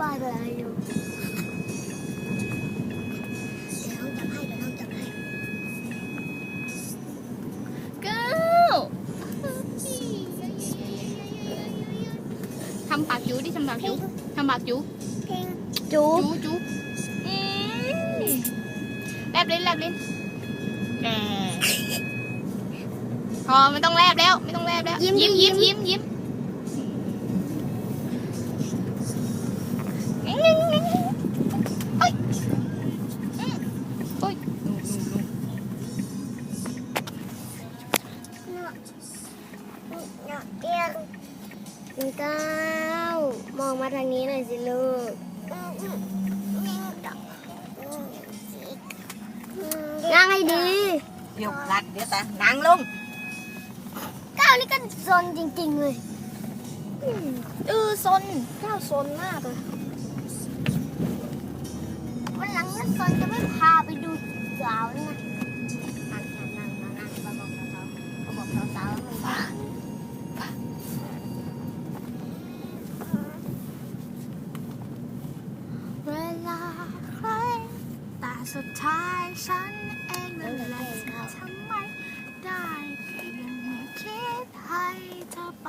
ปลาอะไรอยู่เดี๋ยวน้องจับให้เดี๋ยวน้องจับให้ก้าวทำปากจูดิทำปากจูทำปากจูเพลงจูจูจูอืมแลบลิ้นแลบลิ้นแหมพอไม่ต้องแลบแล้ว ไม่ต้องแลบแล้ว ยิ้มยิ้มยิ้มยิ้ม คุณก้าวมองมาทางนี้หน่อยสิลูกนั่งให้ดีเดี๋ยวรัดเดี๋ยวแต่นั่งลงก้าวนี่ก็ซนจริงๆเลยเออซนเจ้าซนมากเลย วันหลังนักซนจะไม่พาไปดูสาวนะนั่งนั่งนั่งนั่งนั่งบอกสาวมาบอกสาวฟ้าเวลาใครแต่สุดท้ายฉันเองนั่นแหละทำไมได้แค่ยังไม่คิดให้เธอไป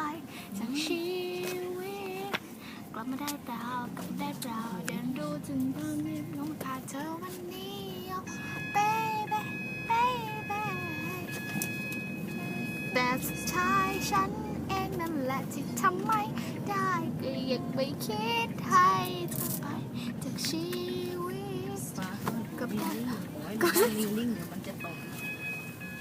จากชีวิตกลับมาได้เปล่ากลับมาได้เปล่าเดินรู้จนต ฉันเองนั่นแหละที่ทำไม่ได้ก็ยังไม่คิดให้ต่อไปจากชีวิตก็กับลิงลิงลิงเดี๋ยวมัน